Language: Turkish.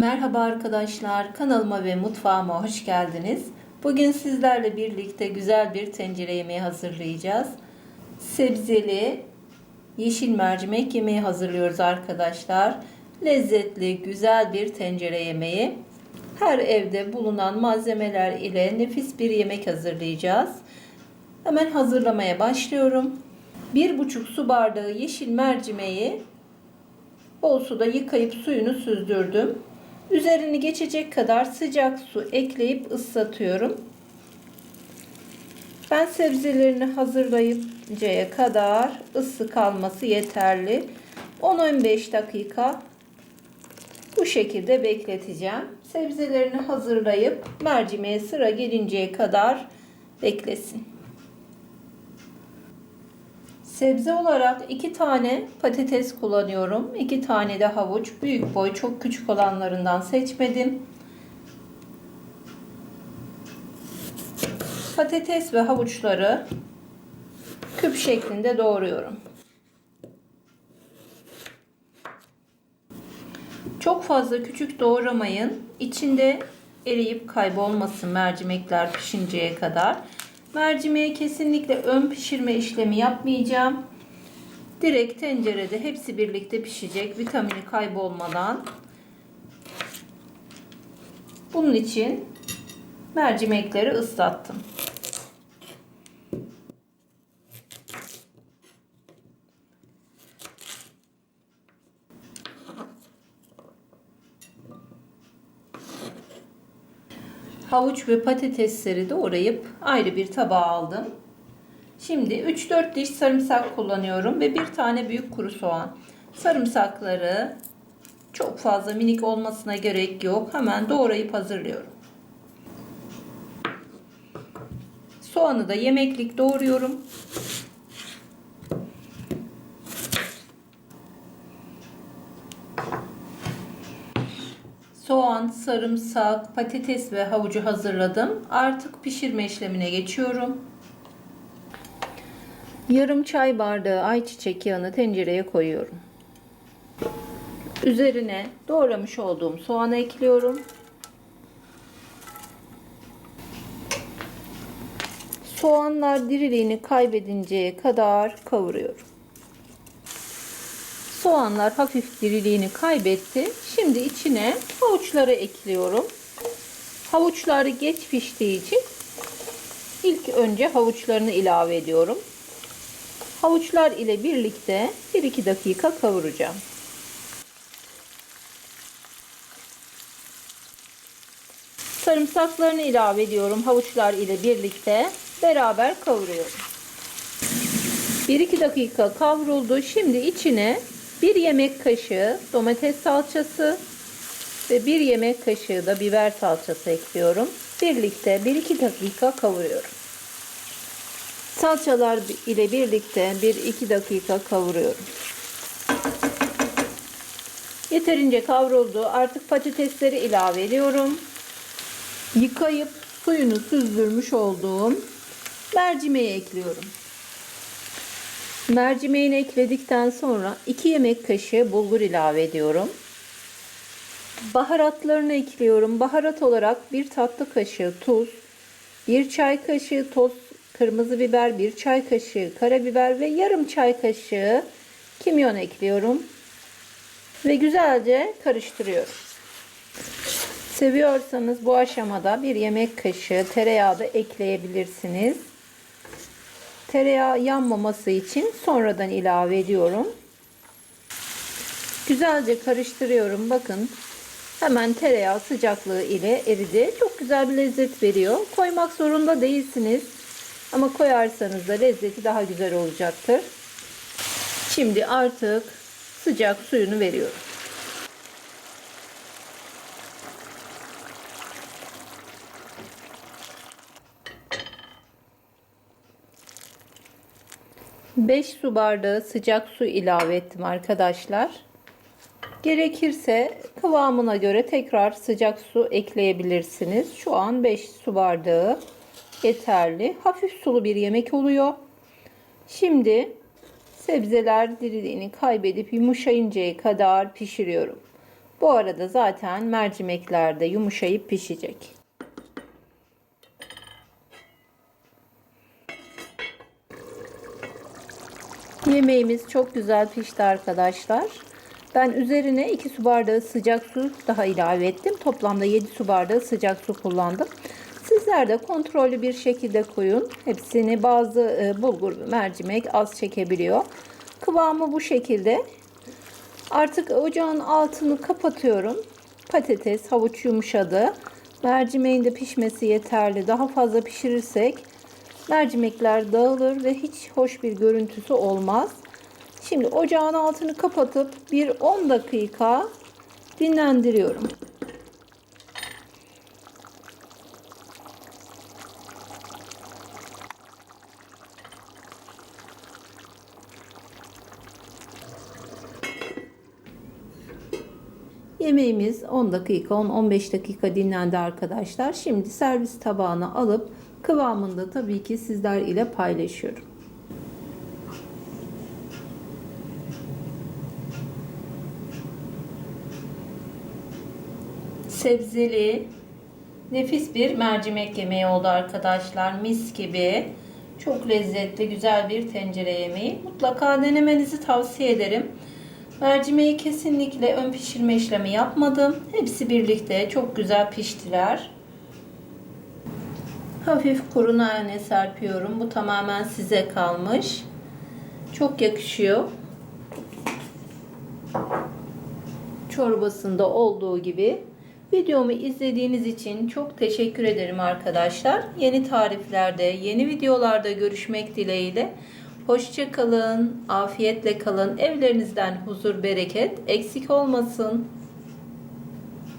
Merhaba arkadaşlar, kanalıma ve mutfağıma hoş geldiniz. Bugün sizlerle birlikte güzel bir tencere yemeği hazırlayacağız. Sebzeli yeşil mercimek yemeği hazırlıyoruz arkadaşlar. Lezzetli, güzel bir tencere yemeği. Her evde bulunan malzemeler ile nefis bir yemek hazırlayacağız. Hemen hazırlamaya başlıyorum. 1,5 su bardağı yeşil mercimeği bol suda yıkayıp suyunu süzdürdüm. Üzerini geçecek kadar sıcak su ekleyip ıslatıyorum. Ben sebzelerini hazırlayıncaya kadar ısı kalması yeterli. 10-15 dakika bu şekilde bekleteceğim. Sebzelerini hazırlayıp mercimeğe sıra gelinceye kadar beklesin. Sebze olarak iki tane patates kullanıyorum. iki tane de havuç. Büyük boy çok küçük olanlarından seçmedim. Patates ve havuçları küp şeklinde doğruyorum. Çok fazla küçük doğramayın. İçinde eriyip kaybolmasın mercimekler pişinceye kadar. Mercimeğe kesinlikle ön pişirme işlemi yapmayacağım. Direkt tencerede hepsi birlikte pişecek vitamini kaybolmadan. Bunun için mercimekleri ıslattım. Havuç ve patatesleri doğrayıp ayrı bir tabağa aldım. Şimdi 3-4 diş sarımsak kullanıyorum ve bir tane büyük kuru soğan. Sarımsakları çok fazla minik olmasına gerek yok. Hemen doğrayıp hazırlıyorum. Soğanı da yemeklik doğruyorum. Soğan, sarımsak, patates ve havucu hazırladım. Artık pişirme işlemine geçiyorum. Yarım çay bardağı ayçiçek yağını tencereye koyuyorum. Üzerine doğramış olduğum soğanı ekliyorum. Soğanlar diriliğini kaybedinceye kadar kavuruyorum. Soğanlar hafif diriliğini kaybetti. Şimdi içine havuçları ekliyorum. Havuçlar geç piştiği için ilk önce havuçlarını ilave ediyorum. Havuçlar ile birlikte 1-2 dakika kavuracağım. Sarımsaklarını ilave ediyorum. Havuçlar ile birlikte beraber kavuruyorum. 1-2 dakika kavruldu. Şimdi içine 1 yemek kaşığı domates salçası ve 1 yemek kaşığı da biber salçası ekliyorum. Birlikte 1-2 dakika kavuruyorum. Salçalar ile birlikte 1-2 dakika kavuruyorum. Yeterince kavruldu. Artık patatesleri ilave ediyorum. Yıkayıp suyunu süzdürmüş olduğum mercimeği ekliyorum. Mercimeğini ekledikten sonra 2 yemek kaşığı bulgur ilave ediyorum. Baharatlarını ekliyorum. Baharat olarak 1 tatlı kaşığı tuz, 1 çay kaşığı toz kırmızı biber, 1 çay kaşığı karabiber ve yarım çay kaşığı kimyon ekliyorum. Ve güzelce karıştırıyorum. Seviyorsanız bu aşamada bir yemek kaşığı tereyağı da ekleyebilirsiniz. Tereyağı yanmaması için sonradan ilave ediyorum. Güzelce karıştırıyorum. Bakın hemen tereyağı sıcaklığı ile eridi. Çok güzel bir lezzet veriyor. Koymak zorunda değilsiniz. Ama koyarsanız da lezzeti daha güzel olacaktır. Şimdi artık sıcak suyunu veriyorum. Beş su bardağı sıcak su ilave ettim arkadaşlar. Gerekirse kıvamına göre tekrar sıcak su ekleyebilirsiniz. Şu an 5 su bardağı yeterli. Hafif sulu bir yemek oluyor. Şimdi sebzeler diriliğini kaybedip yumuşayıncaya kadar pişiriyorum. Bu arada zaten mercimekler de yumuşayıp pişecek. Yemeğimiz çok güzel pişti arkadaşlar. Ben üzerine 2 su bardağı sıcak su daha ilave ettim. Toplamda 7 su bardağı sıcak su kullandım. Sizler de kontrollü bir şekilde koyun. Hepsini bazı e, bulgur mercimek az çekebiliyor. Kıvamı bu şekilde. Artık ocağın altını kapatıyorum. Patates, havuç yumuşadı. Mercimeğin de pişmesi yeterli. Daha fazla pişirirsek mercimekler dağılır ve hiç hoş bir görüntüsü olmaz. Şimdi ocağın altını kapatıp bir 10 dakika dinlendiriyorum. Yemeğimiz 10 dakika 10-15 dakika dinlendi arkadaşlar. Şimdi servis tabağına alıp kıvamında tabii ki sizler ile paylaşıyorum. Sebzeli nefis bir mercimek yemeği oldu arkadaşlar. Mis gibi. Çok lezzetli, güzel bir tencere yemeği. Mutlaka denemenizi tavsiye ederim. Mercimeği kesinlikle ön pişirme işlemi yapmadım. Hepsi birlikte çok güzel piştiler. Hafif kuru nane serpiyorum. Bu tamamen size kalmış. Çok yakışıyor. Çorbasında olduğu gibi. Videomu izlediğiniz için çok teşekkür ederim arkadaşlar. Yeni tariflerde, yeni videolarda görüşmek dileğiyle. Hoşça kalın, afiyetle kalın. Evlerinizden huzur, bereket eksik olmasın.